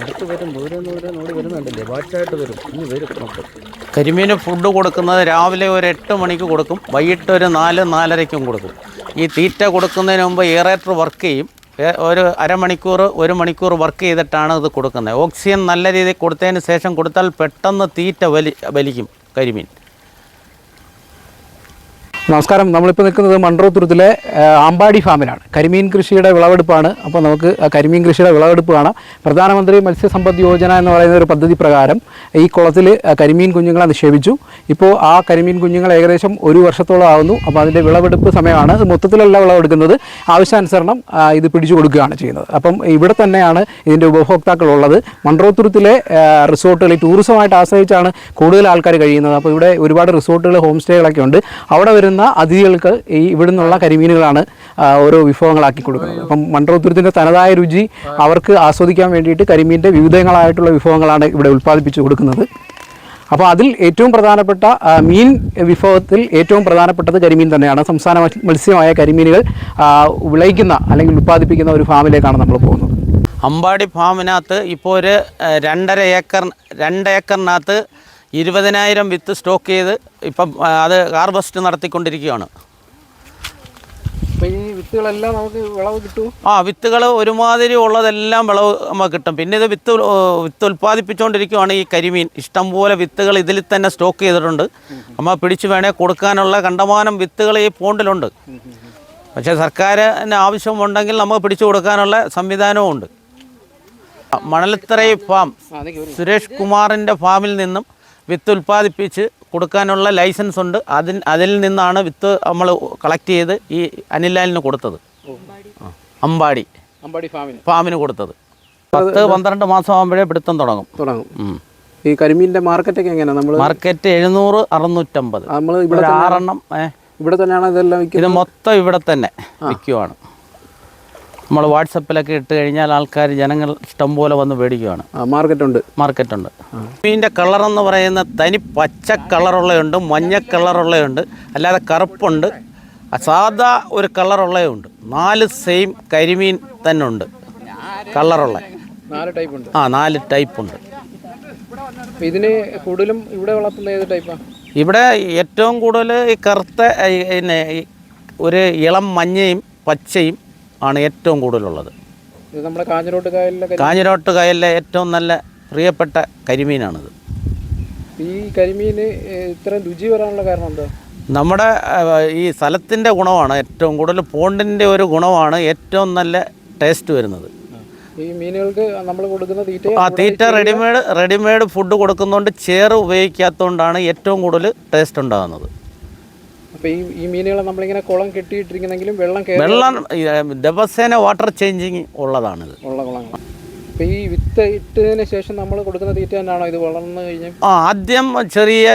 അടുത്ത് വരും ദൂരെ ദൂരെ ഓടി വരുന്നുണ്ടല്ലേ? വാറ്റായിട്ട് വരും. ഇനി വരും കരിമീന് ഫുഡ് കൊടുക്കുന്നത് രാവിലെ ഒരു എട്ട് മണിക്ക് കൊടുക്കും വൈകിട്ട് ഒരു നാല് നാലരയ്ക്കും കൊടുക്കും. ഈ തീറ്റ കൊടുക്കുന്നതിന് മുമ്പ് എയറേറ്റർ വർക്ക് ചെയ്യും. ഒരു അരമണിക്കൂർ ഒരു മണിക്കൂർ വർക്ക് ചെയ്തിട്ടാണ് ഇത് കൊടുക്കുന്നത്. ഓക്സിജൻ നല്ല രീതിയിൽ കൊടുത്തതിന് ശേഷം കൊടുത്താൽ പെട്ടെന്ന് തീറ്റ വലി വലിക്കും കരിമീൻ. നമസ്കാരം. നമ്മളിപ്പോൾ നിൽക്കുന്നത് മൺട്രോത്തുരുത്തിലെ ആ, ആമ്പാടി ഫാമിലാണ്. കരിമീൻ കൃഷിയുടെ വിളവെടുപ്പാണ്. അപ്പോൾ നമുക്ക് കരിമീൻ കൃഷിയുടെ വിളവെടുപ്പ് കാണാം. പ്രധാനമന്ത്രി മത്സ്യസമ്പദ് യോജന എന്ന് പറയുന്ന ഒരു പദ്ധതി പ്രകാരം ഈ കുളത്തിൽ കരിമീൻ കുഞ്ഞുങ്ങളെ നിക്ഷേപിച്ചു. ഇപ്പോൾ ആ കരിമീൻ കുഞ്ഞുങ്ങൾ ഏകദേശം ഒരു വർഷത്തോളം ആകുന്നു അപ്പോൾ അതിന്റെ വിളവെടുപ്പ് സമയമാണ് ഇത് മൊത്തത്തിലല്ല വിളവെടുക്കുന്നത്. ആവശ്യാനുസരണം ഇത് പിടിച്ചു കൊടുക്കുകയാണ് ചെയ്യുന്നത്. അപ്പം ഇവിടെ തന്നെയാണ് ഇതിന്റെ ഉപഭോക്താക്കൾ ഉള്ളത് മൺട്രോത്തുരുത്തിലെ റിസോർട്ടുകൾ ഈ ടൂറിസമായിട്ട് ആശ്രയിച്ചാണ് കൂടുതൽ ആൾക്കാർ കഴിയുന്നത്. അപ്പോൾ ഇവിടെ ഒരുപാട് റിസോർട്ടുകൾ ഹോം സ്റ്റേകളൊക്കെ ഉണ്ട്. അവിടെ വരുന്ന അതിഥികൾക്ക് ഈ ഇവിടുന്നുള്ള നിന്നുള്ള കരിമീനുകളാണ് ഓരോ വിഭവങ്ങളാക്കി കൊടുക്കുന്നത്. അപ്പം മൺട്രോത്തുരുത്തിന്റെ തനതായ രുചി അവർക്ക് ആസ്വദിക്കാൻ വേണ്ടിയിട്ട് കരിമീന്റെ വിവിധങ്ങളായിട്ടുള്ള വിഭവങ്ങളാണ് ഇവിടെ ഉൽപ്പാദിപ്പിച്ചു കൊടുക്കുന്നത്. അപ്പോൾ അതിൽ ഏറ്റവും പ്രധാനപ്പെട്ട മീൻ വിഭവത്തിൽ ഏറ്റവും പ്രധാനപ്പെട്ടത് കരിമീൻ തന്നെയാണ്. സംസ്ഥാന മത്സ്യമായ കരിമീനുകൾ വിളയിക്കുന്ന അല്ലെങ്കിൽ ഉൽപ്പാദിപ്പിക്കുന്ന ഒരു ഫാമിലേക്കാണ് നമ്മൾ പോകുന്നത്. അമ്പാടി ഫാമിനകത്ത് ഇപ്പോൾ ഒരു രണ്ടര ഏക്കർ രണ്ട് ഏക്കറിനകത്ത് ഇരുപതിനായിരം വിത്ത് സ്റ്റോക്ക് ചെയ്ത് ഇപ്പം അത് ഹാർവസ്റ്റ് നടത്തിക്കൊണ്ടിരിക്കുകയാണ്. ഈ വിത്തുകളെല്ലാം നമുക്ക് വിളവ് കിട്ടും ആ വിത്തുകൾ ഒരുമാതിരി ഉള്ളതെല്ലാം വിളവ് നമുക്ക് കിട്ടും. പിന്നെ ഇത് വിത്ത് വിത്ത് ഉൽപ്പാദിപ്പിച്ചുകൊണ്ടിരിക്കുകയാണ് ഈ കരിമീൻ. ഇഷ്ടംപോലെ വിത്തുകൾ ഇതിൽ തന്നെ സ്റ്റോക്ക് ചെയ്തിട്ടുണ്ട്. നമ്മൾ പിടിച്ചു വേണേൽ കൊടുക്കാനുള്ള കണ്ടമാനം വിത്തുകൾ ഈ പോണ്ടിലുണ്ട്. പക്ഷേ സർക്കാരിന് ആവശ്യമുണ്ടെങ്കിൽ നമുക്ക് പിടിച്ചു കൊടുക്കാനുള്ള സംവിധാനവും ഉണ്ട്. മണലത്തറൈ ഫാം സുരേഷ് കുമാറിന്റെ ഫാമിൽ നിന്നും വിത്ത് ഉൽപ്പാദിപ്പിച്ച് കൊടുക്കാനുള്ള ലൈസൻസ് ഉണ്ട്. അതിൽ അതിൽ നിന്നാണ് വിത്ത് നമ്മൾ കളക്ട് ചെയ്ത് ഈ അനിലാലിന് കൊടുത്തത്. അമ്പാടി. അമ്പാടി ഫാമിന്. ഫാമിന് കൊടുത്തത്. പത്ത് പന്ത്രണ്ട് മാസം ആകുമ്പോഴേ പിടുത്തം തുടങ്ങും. തുടങ്ങും. ഈ കരിമീനിന്റെ മാർക്കറ്റ് ഒക്കെ എങ്ങനെയാണ് നമ്മൾ മാർക്കറ്റ് എഴുന്നൂറ് അറുന്നൂറ്റമ്പത്. നമ്മൾ ഇവിടെ ആറെണ്ണം ഇവിടെ തന്നെയാണ് ഇതെല്ലാം ഇത് മൊത്തം ഇവിടെ തന്നെ വിൽക്കുവാണ്. നമ്മൾ വാട്സപ്പിലൊക്കെ ഇട്ട് കഴിഞ്ഞാൽ ആൾക്കാർ ജനങ്ങൾ ഇഷ്ടം പോലെ വന്ന് മേടിക്കുകയാണ് മാർക്കറ്റുണ്ട്. മാർക്കറ്റുണ്ട്. മീനിന്റെ കളർ എന്ന് പറയുന്ന തനി പച്ച കളറുള്ളതുണ്ട് മഞ്ഞ കളറുള്ളതുണ്ട് അല്ലാതെ കറുപ്പുണ്ട്. സാധാ ഒരു കളറുള്ളതുണ്ട് നാല് സെയിം കരിമീൻ തന്നെ ഉണ്ട് കളറുള്ള ആ നാല് ടൈപ്പ് ഉണ്ട് ഇതിന് കൂടുതലും ഇവിടെ വളർത്തുന്ന ഏത് ടൈപ്പാണ് ഇവിടെ ഏറ്റവും കൂടുതൽ ഈ കറുത്ത പിന്നെ ഒരു ഇളം മഞ്ഞയും പച്ചയും ആണ് ഏറ്റവും കൂടുതലുള്ളത്. ഇത് നമ്മുടെ കാഞ്ഞിരോട്ട് കായലിലെ കാഞ്ഞിരോട്ട് കായലിലെ ഏറ്റവും നല്ല പ്രിയപ്പെട്ട കരിമീനാണിത്. ഈ കരിമീന് ഇത്രയും രുചി വരാനുള്ള കാരണം എന്താ? നമ്മുടെ ഈ സ്ഥലത്തിന്റെ ഗുണമാണ് ഏറ്റവും കൂടുതൽ പോണ്ടിന്റെ ഒരു ഗുണമാണ് ഏറ്റവും നല്ല ടേസ്റ്റ് വരുന്നത്. ഈ മീനുകൾക്ക് നമ്മൾ കൊടുക്കുന്ന തീറ്റ ആ തീറ്റ റെഡിമെയ്ഡ് റെഡിമെയ്ഡ് ഫുഡ് കൊടുക്കുന്നതുകൊണ്ട് ചേറ് ഉപയോഗിക്കാത്തതുകൊണ്ടാണ് ഏറ്റവും കൂടുതൽ ടേസ്റ്റ് ഉണ്ടാകുന്നത്. അപ്പോൾ ഈ ഈ മീനുകളെ നമ്മളിങ്ങനെ കുളം കെട്ടിയിട്ടിരിക്കുന്നെങ്കിലും വെള്ളം കയറി വെള്ളം ദിവസേന വാട്ടർ ചേഞ്ചിങ് ഉള്ളതാണിത്. ഉള്ള കുളങ്ങൾ അപ്പോൾ ഈ വിത്ത് ഇട്ടതിന് ശേഷം നമ്മൾ കൊടുക്കുന്ന തീറ്റ തന്നെയാണോ ഇത് വളർന്നു കഴിഞ്ഞാൽ ആ ആദ്യം ചെറിയ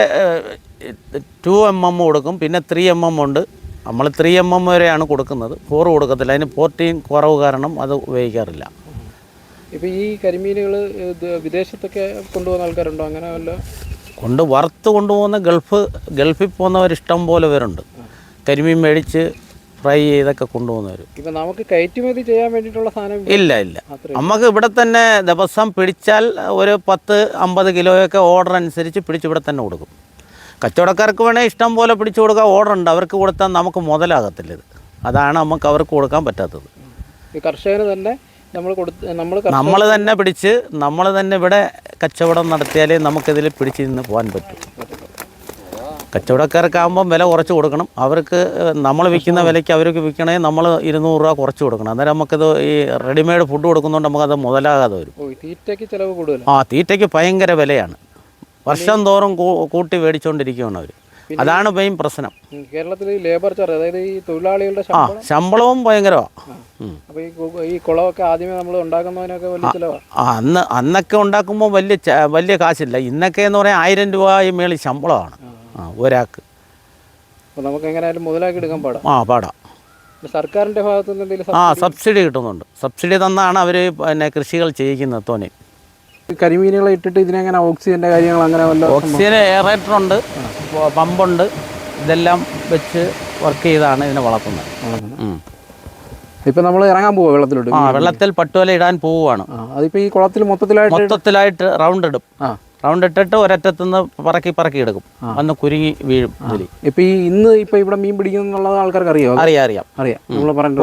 ടു എം എം കൊടുക്കും. പിന്നെ ത്രീ എം എം ഉണ്ട്. നമ്മൾ ത്രീ എം എം വരെയാണ് കൊടുക്കുന്നത്. ഫോർ കൊടുക്കത്തില്ല. അതിന് ഫോർട്ടീൻ കുറവ് കാരണം അത് ഉപയോഗിക്കാറില്ല. ഇപ്പോൾ ഈ കരിമീനുകൾ വിദേശത്തൊക്കെ കൊണ്ടുപോകുന്ന ആൾക്കാരുണ്ടോ? അങ്ങനെ വല്ല കൊണ്ട് വറുത്ത് കൊണ്ടുപോകുന്ന ഗൾഫ് ഗൾഫിൽ പോകുന്നവർ ഇഷ്ടം പോലെ പേരുണ്ട്. കരിമീൻ മേടിച്ച് ഫ്രൈ ചെയ്തൊക്കെ കൊണ്ടുപോകുന്നവർ ഇപ്പം നമുക്ക് കയറ്റുമതി ചെയ്യാൻ വേണ്ടിയിട്ടുള്ള സാധനം ഇല്ല ഇല്ല. നമുക്ക് ഇവിടെ തന്നെ ദിവസം പിടിച്ചാൽ ഒരു പത്ത് അമ്പത് കിലോയൊക്കെ ഓർഡർ അനുസരിച്ച് പിടിച്ച് ഇവിടെ തന്നെ കൊടുക്കും. കച്ചവടക്കാർക്ക് വേണേൽ ഇഷ്ടം പോലെ പിടിച്ചു കൊടുക്കാൻ ഓർഡർ ഉണ്ട്. അവർക്ക് കൊടുത്താൽ നമുക്ക് മുതലാകത്തില്ല ഇത്. അതാണ് നമുക്ക് അവർക്ക് കൊടുക്കാൻ പറ്റാത്തത്. ഈ കർഷകന് തന്നെ നമ്മൾ കൊടുത്ത് നമ്മൾ നമ്മൾ തന്നെ പിടിച്ച് നമ്മൾ തന്നെ ഇവിടെ കച്ചവടം നടത്തിയാലേ നമുക്കിതിൽ പിടിച്ച് നിന്ന് പോകാൻ പറ്റും. കച്ചവടക്കാർക്കാകുമ്പം വില കുറച്ച് കൊടുക്കണം. അവർക്ക് നമ്മൾ വിൽക്കുന്ന വിലയ്ക്ക് അവർക്ക് വിൽക്കണേ നമ്മൾ ഇരുന്നൂറ് രൂപ കുറച്ച് കൊടുക്കണം. അന്നേരം നമുക്കിത് ഈ റെഡിമെയ്ഡ് ഫുഡ് കൊടുക്കുന്നതുകൊണ്ട് നമുക്കത് മുതലാകാതെ വരും. തീറ്റയ്ക്ക് ചിലവ് കൂടുതൽ ആ തീറ്റയ്ക്ക് ഭയങ്കര വിലയാണ്. വർഷം തോറും കൂട്ടി മേടിച്ചുകൊണ്ടിരിക്കുകയാണ് അവർ അതാണ് മെയിൻ പ്രശ്നം. കേരളത്തിൽ ലേബർ ചാർജ് അതായത് ഈ തൊഴിലാളികളുടെ ആ ശമ്പളം? ശമ്പളവും ഭയങ്കരമാണ് അപ്പോൾ ഈ ഈ കുളമൊക്കെ ആദ്യമേ നമ്മൾ ഉണ്ടാക്കുന്നതിനൊക്കെ വലിയ ചിലവാണ് അന്ന് അന്നൊക്കെ ഉണ്ടാക്കുമ്പോൾ വലിയ വലിയ കാശില്ല. ഇന്നൊക്കെ എന്ന് പറയാൻ ആയിരം രൂപ മേളിൽ ശമ്പളമാണ്. ആ. ഒരാൾക്ക്. അപ്പോൾ നമുക്ക് എങ്ങനെയായാലും മുതലാക്കി എടുക്കാൻ പാടാം. ആ പാടാം. സർക്കാരിന്റെ സർക്കാരിന്റെ ഭാഗത്തു നിന്ന് എന്തെങ്കിലും ആ സബ്സിഡി കിട്ടുന്നുണ്ട്. സബ്സിഡി തന്നാണ് അവർ പിന്നെ കൃഷികൾ ചെയ്യിക്കുന്നത് തോനെ. കരിമീനുകളെ ഇട്ടിട്ട് ഇതിനെങ്ങനെ ഓക്സിജന്റെ കാര്യങ്ങൾ അങ്ങനെ വല്ല ഓക്സിജൻ എയറേറ്റർ ഉണ്ട്. പമ്പുണ്ട് ഇതെല്ലാം വെച്ച് വർക്ക് ചെയ്താണ് ഇതിനെ വളർത്തുന്നത്. ഇപ്പൊ നമ്മൾ ഇറങ്ങാൻ പോവാ വെള്ളത്തിലോട്ട്? ആ വെള്ളത്തിൽ പട്ടുവല ഇടാൻ പോവുകയാണ് ഈ കുളത്തിൽ മൊത്തത്തിലായിട്ട് മൊത്തത്തിലായിട്ട് റൗണ്ട് ഇടും. റൗണ്ട് ഇട്ടിട്ട് ഒരറ്റത്തുനിന്ന് പറക്കി പറക്കി എടുക്കും. അന്ന് കുരുങ്ങി വീഴും ഇപ്പൊ ഈ ഇന്ന് ഇപ്പൊ ഇവിടെ മീൻ പിടിക്കുന്നുള്ളത് ആൾക്കാർക്ക് അറിയാം? അറിയാം അറിയാം. അറിയാം.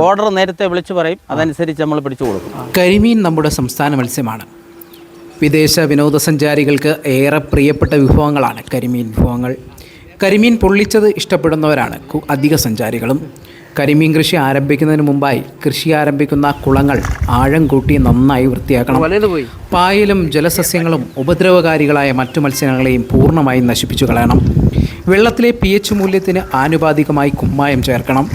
ഓർഡർ നേരത്തെ വിളിച്ചു പറയും. അതനുസരിച്ച് നമ്മൾ പിടിച്ചു കൊടുക്കും. കരിമീൻ നമ്മുടെ സംസ്ഥാന മത്സ്യമാണ്. വിദേശ വിനോദസഞ്ചാരികൾക്ക് ഏറെ പ്രിയപ്പെട്ട വിഭവങ്ങളാണ് കരിമീൻ വിഭവങ്ങൾ. കരിമീൻ പൊള്ളിച്ചത് ഇഷ്ടപ്പെടുന്നവരാണ് അധിക സഞ്ചാരികളും. കരിമീൻ കൃഷി ആരംഭിക്കുന്നതിന് മുമ്പായി കൃഷി ആരംഭിക്കുന്ന കുളങ്ങൾ ആഴം കൂട്ടി നന്നായി വൃത്തിയാക്കണം. പോയി. പായലും ജലസസ്യങ്ങളും ഉപദ്രവകാരികളായ മറ്റു മത്സ്യങ്ങളെയും പൂർണമായും നശിപ്പിച്ചു കളയണം. വെള്ളത്തിലെ പി എച്ച് മൂല്യത്തിന് ആനുപാതികമായി കുമ്മായം ചേർക്കണം.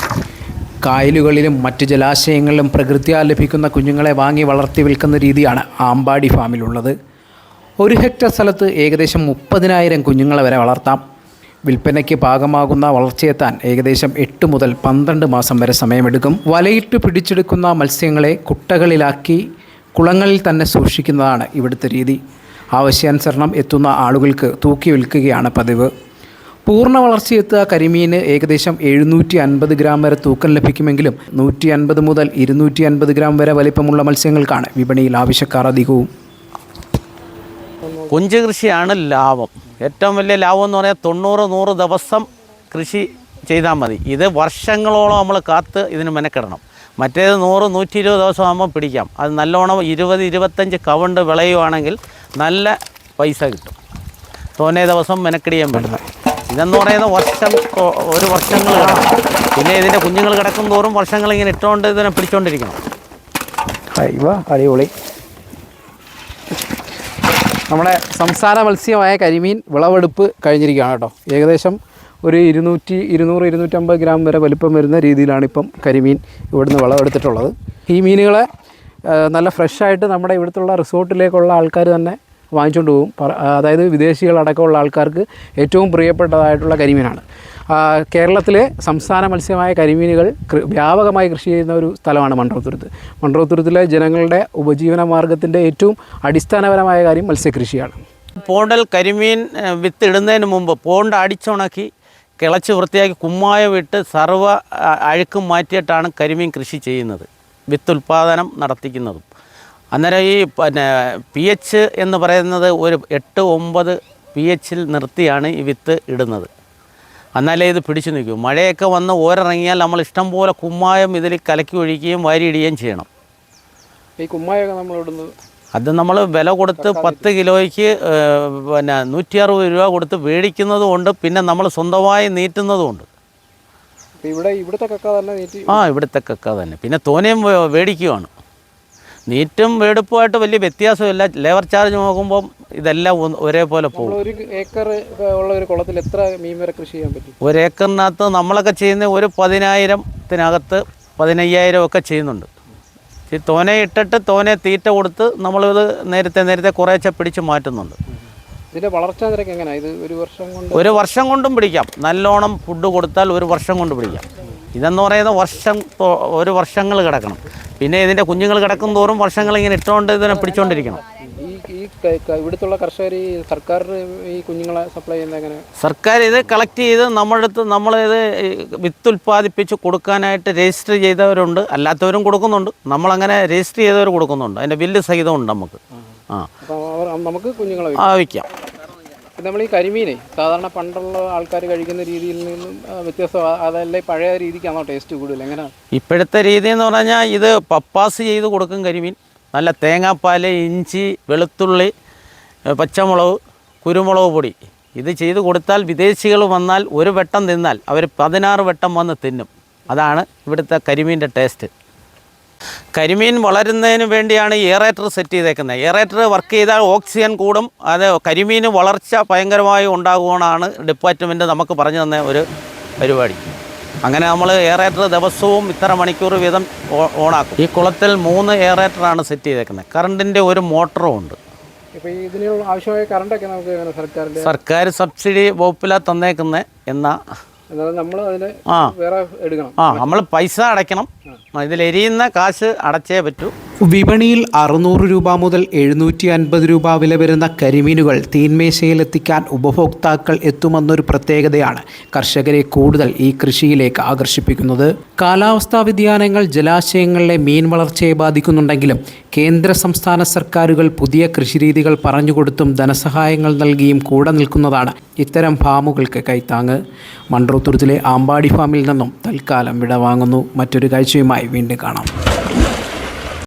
കായലുകളിലും മറ്റ് ജലാശയങ്ങളിലും പ്രകൃതിയാൽ ലഭിക്കുന്ന കുഞ്ഞുങ്ങളെ വാങ്ങി വളർത്തി വിൽക്കുന്ന രീതിയാണ് ആമ്പാടി ഫാമിലുള്ളത്. ഒരു ഹെക്ടർ സ്ഥലത്ത് ഏകദേശം മുപ്പതിനായിരം കുഞ്ഞുങ്ങളെ വരെ വളർത്താം. വിൽപ്പനയ്ക്ക് പാകമാകുന്ന വളർച്ചയെത്താൻ ഏകദേശം എട്ട് മുതൽ പന്ത്രണ്ട് മാസം വരെ സമയമെടുക്കും. വലയിട്ട് പിടിച്ചെടുക്കുന്ന മത്സ്യങ്ങളെ കുട്ടകളിലാക്കി കുളങ്ങളിൽ തന്നെ സൂക്ഷിക്കുന്നതാണ് ഇവിടുത്തെ രീതി. ആവശ്യാനുസരണം എത്തുന്ന ആളുകൾക്ക് തൂക്കി വിൽക്കുകയാണ് പതിവ്. പൂർണ വളർച്ചയെത്തുക കരിമീന് ഏകദേശം എഴുന്നൂറ്റി അൻപത് ഗ്രാം വരെ തൂക്കം ലഭിക്കുമെങ്കിലും നൂറ്റി അൻപത് മുതൽ ഇരുന്നൂറ്റി അൻപത് ഗ്രാം വരെ വലിപ്പമുള്ള മത്സ്യങ്ങൾക്കാണ് വിപണിയിൽ ആവശ്യക്കാർ അധികവും. കൊഞ്ച് കൃഷിയാണ് ലാഭം. ഏറ്റവും വലിയ ലാഭം എന്ന് പറഞ്ഞാൽ തൊണ്ണൂറ് നൂറ് ദിവസം കൃഷി ചെയ്താൽ മതി. ഇത് വർഷങ്ങളോളം നമ്മൾ കാത്ത് ഇതിന് മെനക്കെടണം. മറ്റേത് നൂറ് നൂറ്റി ഇരുപത് ദിവസം ആകുമ്പോൾ പിടിക്കാം. അത് നല്ലോണം ഇരുപത് ഇരുപത്തഞ്ച് കവണ്ട് വിളയുവാണെങ്കിൽ നല്ല പൈസ കിട്ടും. തോന്നേ ദിവസം മെനക്കെടിയാൻ പറ്റുന്നത് ഇതെന്ന് പറയുന്നത് വർഷം ഒരു വർഷങ്ങൾ കിടക്കും. പിന്നെ ഇതിന്റെ കുഞ്ഞുങ്ങൾ കിടക്കും തോറും വർഷങ്ങൾ ഇങ്ങനെ ഇട്ടുകൊണ്ട് ഇതിനെ പിടിച്ചുകൊണ്ടിരിക്കണം. അടിപൊളി. നമ്മുടെ സംസ്ഥാന മത്സ്യമായ കരിമീൻ വിളവെടുപ്പ് കഴിഞ്ഞിരിക്കുകയാണ് കേട്ടോ. ഏകദേശം ഒരു ഇരുന്നൂറ്റി ഇരുന്നൂറ് ഇരുന്നൂറ്റമ്പത് ഗ്രാം വരെ വലിപ്പം വരുന്ന രീതിയിലാണ് ഇപ്പം കരിമീൻ ഇവിടുന്ന് വിളവെടുത്തിട്ടുള്ളത്. ഈ മീനുകളെ നല്ല ഫ്രഷായിട്ട് നമ്മുടെ ഇവിടുത്തുള്ള റിസോർട്ടിലേക്കുള്ള ആൾക്കാർ തന്നെ വാങ്ങിച്ചുകൊണ്ട് പോകും. അതായത് വിദേശികളടക്കമുള്ള ആൾക്കാർക്ക് ഏറ്റവും പ്രിയപ്പെട്ടതായിട്ടുള്ള കരിമീനാണ്. കേരളത്തിലെ സംസ്ഥാന മത്സ്യമായ കരിമീനുകൾ വ്യാപകമായി കൃഷി ചെയ്യുന്ന ഒരു സ്ഥലമാണ് മൺട്രോത്തുരുത്ത് മൺട്രോത്തുരുത്തിലെ ജനങ്ങളുടെ ഉപജീവന മാർഗത്തിന്റെ ഏറ്റവും അടിസ്ഥാനപരമായ കാര്യം മത്സ്യകൃഷിയാണ്. പോണ്ടൽ കരിമീൻ വിത്തിടുന്നതിന് മുമ്പ് പോണ്ട് അടിച്ചുണക്കി കിളച്ച് വൃത്തിയാക്കി കുമ്മായം ഇട്ട് സർവ അഴുക്കും മാറ്റിയിട്ടാണ് കരിമീൻ കൃഷി ചെയ്യുന്നത്. വിത്ത് ഉൽപ്പാദനം നടത്തിക്കുന്നതും. അന്നേരം ഈ പിന്നെ പി എച്ച് എന്ന് പറയുന്നത് ഒരു എട്ട് ഒമ്പത് പി എച്ചിൽ നിർത്തിയാണ് ഈ വിത്ത് ഇടുന്നത്. എന്നാലേ ഇത് പിടിച്ചു നിൽക്കൂ. മഴയൊക്കെ വന്ന് ഓരിറങ്ങിയാൽ നമ്മൾ ഇഷ്ടം പോലെ കുമ്മായം ഇതിൽ കലക്കി ഒഴിക്കുകയും വാരിയിടുകയും ചെയ്യണം. ഈ കുമ്മായൊക്കെ നമ്മൾ ഇടുന്നത് അത് നമ്മൾ വില കൊടുത്ത് പത്ത് കിലോയ്ക്ക് പിന്നെ നൂറ്റി അറുപത് രൂപ കൊടുത്ത് മേടിക്കുന്നതും ഉണ്ട്. പിന്നെ നമ്മൾ സ്വന്തമായി നീറ്റുന്നതും ഉണ്ട്. ഇവിടെ ഇവിടുത്തെ കക്ക തന്നെ നീറ്റി ആ ഇവിടുത്തെ കക്ക തന്നെ. പിന്നെ തോനെയും മേടിക്കുകയാണ് മേടിക്കുവാണ് നീറ്റും വെടുപ്പുമായിട്ട് വലിയ വ്യത്യാസമില്ല. ലേബർ ചാർജ് നോക്കുമ്പോൾ ഇതെല്ലാം ഒരേപോലെ പോകും. ഒരു ഏക്കർ ഉള്ള ഒരു കുളത്തിൽ എത്ര മീൻ വരെ കൃഷി ചെയ്യാൻ പറ്റും? ഒരു ഏക്കറിനകത്ത് നമ്മളൊക്കെ ചെയ്യുന്ന ഒരു പതിനായിരത്തിനകത്ത് പതിനയ്യായിരം ഒക്കെ ചെയ്യുന്നുണ്ട്. ഈ തോനെ ഇട്ടിട്ട് തോനെ തീറ്റ കൊടുത്ത് നമ്മളിത് നേരത്തെ നേരത്തെ കുറേശ്ശെ പിടിച്ച് മാറ്റുന്നുണ്ട്. ഇതിന്റെ വളർച്ചാ നിരക്ക് എങ്ങനെയാ ഇത് ഒരു വർഷം കൊണ്ട് ഒരു വർഷം കൊണ്ടും പിടിക്കാം. നല്ലോണം ഫുഡ് കൊടുത്താൽ ഒരു വർഷം കൊണ്ട് പിടിക്കാം. ഇതെന്ന് പറയുന്നത് വർഷം ഒരു വർഷങ്ങൾ കിടക്കണം. പിന്നെ ഇതിന്റെ കുഞ്ഞുങ്ങൾ കിടക്കും തോറും വർഷങ്ങൾ ഇങ്ങനെ ഇട്ടുകൊണ്ട് ഇതിനെ പിടിച്ചുകൊണ്ടിരിക്കണം ഈ ഇവിടുത്തുള്ള കർഷകർ ഈ സർക്കാർ ഈ കുഞ്ഞുങ്ങളെ സപ്ലൈ ചെയ്യുന്നത് എങ്ങനെ? സർക്കാർ ഇത് കളക്ട് ചെയ്ത് നമ്മുടെ അടുത്ത് നമ്മളിത് വിത്ത് ഉൽപ്പാദിപ്പിച്ച് കൊടുക്കാനായിട്ട് രജിസ്റ്റർ ചെയ്തവരുണ്ട്. അല്ലാത്തവരും കൊടുക്കുന്നുണ്ട്. നമ്മളങ്ങനെ രജിസ്റ്റർ ചെയ്തവർ കൊടുക്കുന്നുണ്ട്. അതിന്റെ ബില്ല് സഹിതമുണ്ട് നമുക്ക്. ആ. നമുക്ക് കുഞ്ഞുങ്ങളെ ആ വിൽക്കാം. നമ്മൾ ഈ കരിമീനെ സാധാരണ പണ്ടുള്ള ആൾക്കാർ കഴിക്കുന്ന രീതിയിൽ നിന്നും വ്യത്യസ്തം. അതല്ല പഴയ രീതിക്കാണോ ടേസ്റ്റ് കൂടുതൽ? എങ്ങനെയാണ് ഇപ്പോഴത്തെ രീതി എന്ന് പറഞ്ഞാൽ ഇത് പപ്പാസ് ചെയ്ത് കൊടുക്കും കരിമീൻ. നല്ല തേങ്ങാപ്പാൽ ഇഞ്ചി വെളുത്തുള്ളി പച്ചമുളക് കുരുമുളക് പൊടി. ഇത് ചെയ്ത് കൊടുത്താൽ വിദേശികൾ വന്നാൽ ഒരു വെട്ടം തിന്നാൽ അവർ പതിനാറ് വെട്ടം വന്ന് തിന്നും. അതാണ് ഇവിടുത്തെ കരിമീന്റെ ടേസ്റ്റ് കരിമീൻ വളരുന്നതിന് വേണ്ടിയാണ് എയറേറ്റർ സെറ്റ് ചെയ്തേക്കുന്നത്. എയറേറ്റർ വർക്ക് ചെയ്താൽ ഓക്സിജൻ കൂടും. അത് കരിമീൻ വളർച്ച ഭയങ്കരമായി ഉണ്ടാകുമെന്നാണ് ഡിപ്പാർട്ട്മെന്റ് നമുക്ക് പറഞ്ഞു തന്ന ഒരു പരിപാടി. അങ്ങനെ നമ്മൾ എയറേറ്റർ ദിവസവും ഇത്ര മണിക്കൂർ വീതം ഓണാക്കും. ഈ കുളത്തിൽ മൂന്ന് എയറേറ്ററാണ് സെറ്റ് ചെയ്തേക്കുന്നത്. കറണ്ടിന്റെ ഒരു മോട്ടറും ഉണ്ട്. ഇതിനുള്ള ആവശ്യമായ കറണ്ടൊക്കെ നമുക്ക് സർക്കാർ സബ്സിഡി വകുപ്പിലാണ് തന്നേക്കുന്നത് അതിന് ആ. വേറെ എടുക്കണം. ആ നമ്മൾ പൈസ അടയ്ക്കണം. ഇതിൽ എരിയുന്ന കാശ് അടച്ചേ പറ്റൂ. വിപണിയിൽ അറുന്നൂറ് രൂപ മുതൽ എഴുന്നൂറ്റി അൻപത് രൂപ വില വരുന്ന കരിമീനുകൾ തീന്മേശയിലെത്തിക്കാൻ ഉപഭോക്താക്കൾ എത്തുമെന്നൊരു പ്രത്യേകതയാണ് കർഷകരെ കൂടുതൽ ഈ കൃഷിയിലേക്ക് ആകർഷിപ്പിക്കുന്നത്. കാലാവസ്ഥാ വ്യതിയാനങ്ങൾ ജലാശയങ്ങളിലെ മീൻ വളർച്ചയെ ബാധിക്കുന്നുണ്ടെങ്കിലും കേന്ദ്ര സംസ്ഥാന സർക്കാരുകൾ പുതിയ കൃഷിരീതികൾ പറഞ്ഞുകൊടുത്തും ധനസഹായങ്ങൾ നൽകിയും കൂടെ നിൽക്കുന്നതാണ് ഇത്തരം ഫാമുകൾക്ക് കൈത്താങ്ങ്. മൺട്രോത്തുരുത്തിലെ ആമ്പാടി ഫാമിൽ നിന്നും തൽക്കാലം വിടവാങ്ങുന്നു. മറ്റൊരു കാഴ്ചയുമായി വീണ്ടും കാണാം.